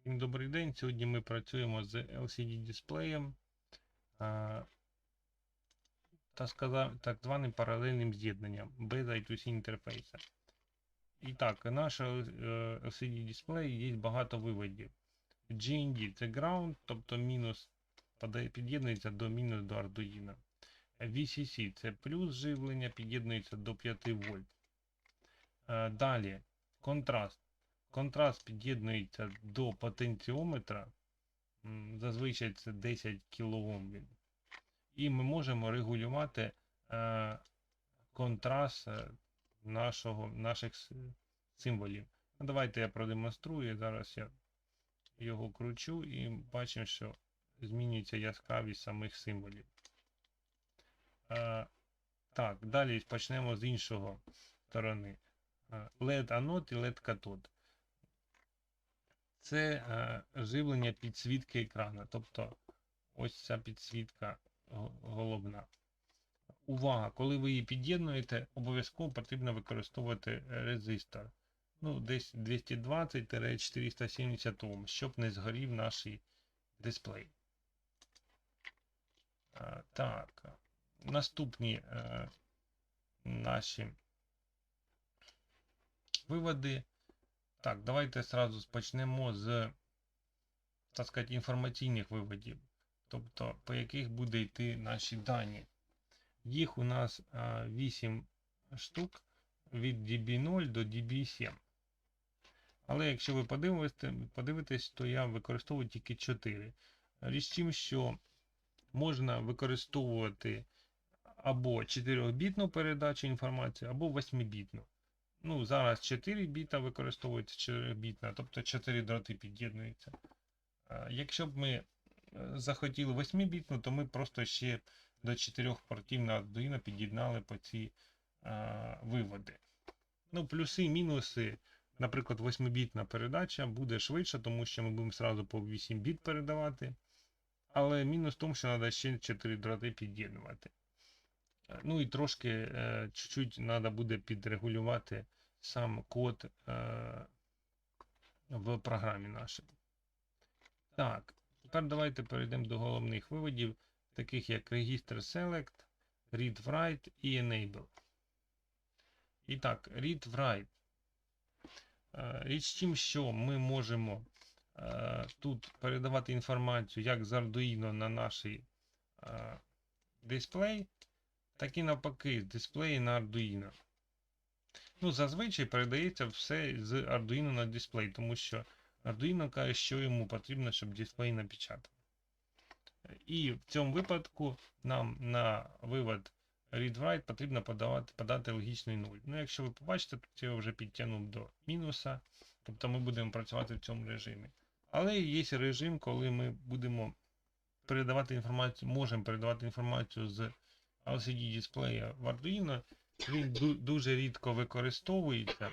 Всім добрий день. Сьогодні ми працюємо з LCD дисплеєм та сказав, так званим паралельним з'єднанням без I2C інтерфейса. І так, наш е, LCD дисплей є багато виводів. GND це ground, тобто мінус під'єднується до мінус до Arduino. VCC це плюс живлення, під'єднується до 5 вольт. Е, Далі контраст. Контраст під'єднується до потенціометра. Зазвичай це 10 кОм. І ми можемо регулювати е, контраст е, нашого, наших символів. Ну, Давайте я продемонструю. Зараз я його кручу і бачимо, що змінюється яскравість самих символів. Е, так, далі почнемо з іншого сторони. Е, LED анод і LED катод. Це е, живлення підсвітки екрана. Тобто ось ця підсвітка головна. Увага! Коли ви її під'єднуєте, обов'язково потрібно використовувати резистор. Ну, десь 220-470 Ом, щоб не згорів наш дисплей. Е, так. Наступні е, наші виводи. Так, давайте сразу почнемо з, так сказати, інформаційних виводів, тобто по яких буде йти наші дані. Їх у нас 8 штук від DB0 до DB7. Але якщо ви подивитесь, то я використовую тільки 4. Річ в тім, що можна використовувати або 4-бітну передачу інформації, або 8-бітну. Ну, зараз 4 біта використовується 4 бітна, тобто 4 дроти під'єднуються. Якщо б ми е, захотіли 8 бітну, то ми просто ще до 4 портів на Arduino під'єднали по ці а, виводи. Ну, плюси, мінуси. Наприклад, 8-бітна передача буде швидше, тому що ми будемо зразу по 8 біт передавати. Але мінус в тому, що треба ще 4 дроти під'єднувати. Е, Ну і трошки е, чуть-чуть треба буде підрегулювати сам код е, в програмі нашій. Так, тепер давайте перейдемо до головних виводів, таких як Register Select, Read Write і Enable. І так, Read Write. Річ в тім, що ми можемо тут передавати інформацію як з Arduino на наш дисплей, так і навпаки, дисплеї на Arduino. Ну, зазвичай передається все з Arduino на дисплей, тому що Arduino каже, що йому потрібно, щоб дисплей напечатав. І в цьому випадку нам на вивод read-write потрібно подавати, подати логічний 0. Ну, якщо ви побачите, тут я вже підтягнув до мінуса, тобто ми будемо працювати в цьому режимі. Але є режим, коли ми будемо передавати інформацію, можемо передавати інформацію з LCD дисплея в Arduino. Він ду- дуже рідко використовується.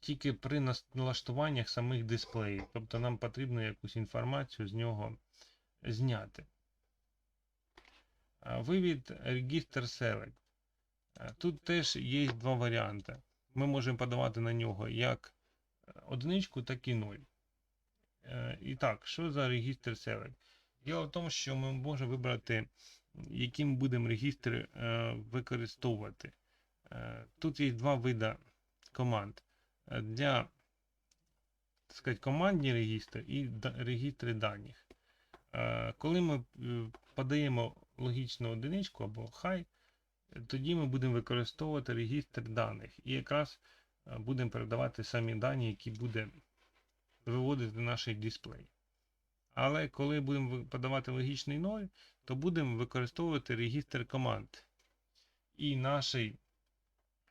Тільки при налаштуваннях самих дисплеїв. Тобто нам потрібно якусь інформацію з нього зняти. Вивід Register Select. Тут теж є два варіанти. Ми можемо подавати на нього як е, одиничку, так і 0. Е, І так, що за Register Select? Діло в тому, що ми можемо вибрати, який ми будемо регістр е, використовувати. Е, Тут є два види команд. Е, Для так сказати, командні регістри і регістри даних. Коли ми подаємо логічну одиничку або хай, тоді ми будемо використовувати регістр даних. І якраз будемо передавати самі дані, які буде виводити наш дисплей. Але коли будемо подавати логічний 0, то будемо використовувати регістр команд. І наш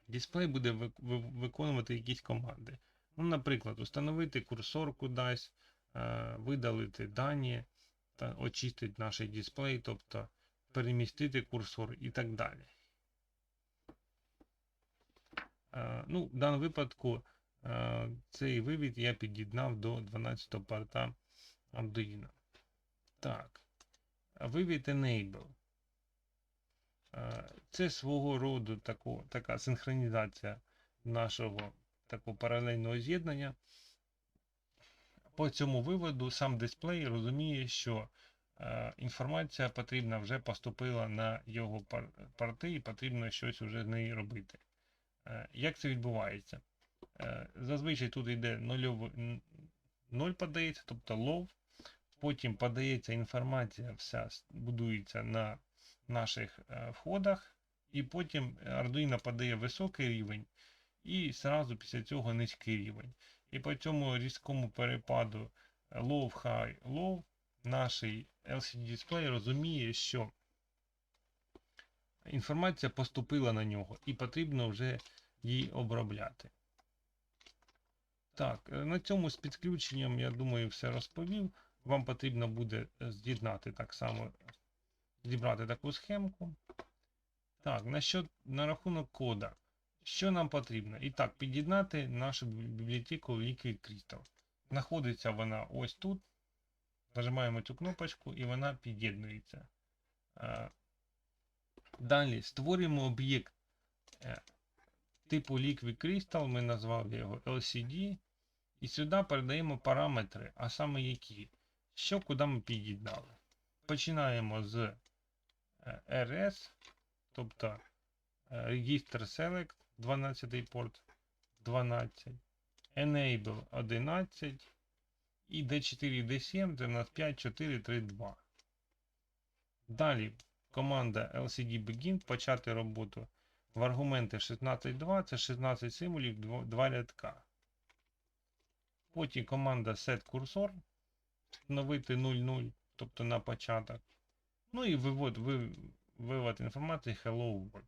дисплей буде ви- ви- виконувати якісь команди. Ну, наприклад, установити курсор кудись, е, видалити дані, та очистити наш дисплей, тобто перемістити курсор і так далі. Е, Ну, в даному випадку е, цей вивід я під'єднав до 12 порта Arduino. Так. Вивід Enable. Це свого роду тако, така синхронізація нашого такого паралельного з'єднання. По цьому виводу сам дисплей розуміє, що е, інформація потрібна вже поступила на його пар- порти і потрібно щось вже з нею робити. Е, як це відбувається? Е, зазвичай тут йде нульовий, 0 подається, тобто лов. Потім подається інформація, вся будується на наших е, входах, і потім Arduino подає високий рівень, і зразу після цього низький рівень. І по цьому різкому перепаду е, low, high, low, наш LCD дисплей розуміє, що інформація поступила на нього, і потрібно вже її обробляти. Так, е, на цьому з підключенням, я думаю, все розповів. Вам потрібно буде е, з'єднати так само, зібрати таку схемку. Так, на, що, на рахунок кода. Що нам потрібно? І так, під'єднати нашу бібліотеку Liquid Crystal. Знаходиться вона ось тут. Нажимаємо цю кнопочку і вона під'єднується. Е, Далі створюємо об'єкт е, типу Liquid Crystal, ми назвали його LCD. І сюди передаємо параметри, а саме які, що куди ми під'єднали. Починаємо з е, RS, тобто е, Register Select 12 порт 12, Enable 11 і D4 і D7 це у нас 5, 4, 3, 2. Далі команда LCD Begin почати роботу в аргументи 16.2, це 16 символів, 2 рядка. Потім команда set cursor, встановити 0,0, тобто на початок. Ну і вивод, ви, вивод інформації Hello World.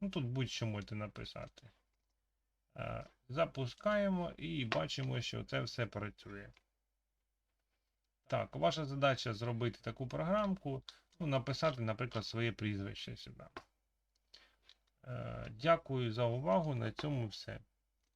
Ну тут будь-що можете написати. Е, Запускаємо і бачимо, що це все працює. Так, ваша задача зробити таку програмку, ну, написати, наприклад, своє прізвище сюди. Е, Дякую за увагу. На цьому все.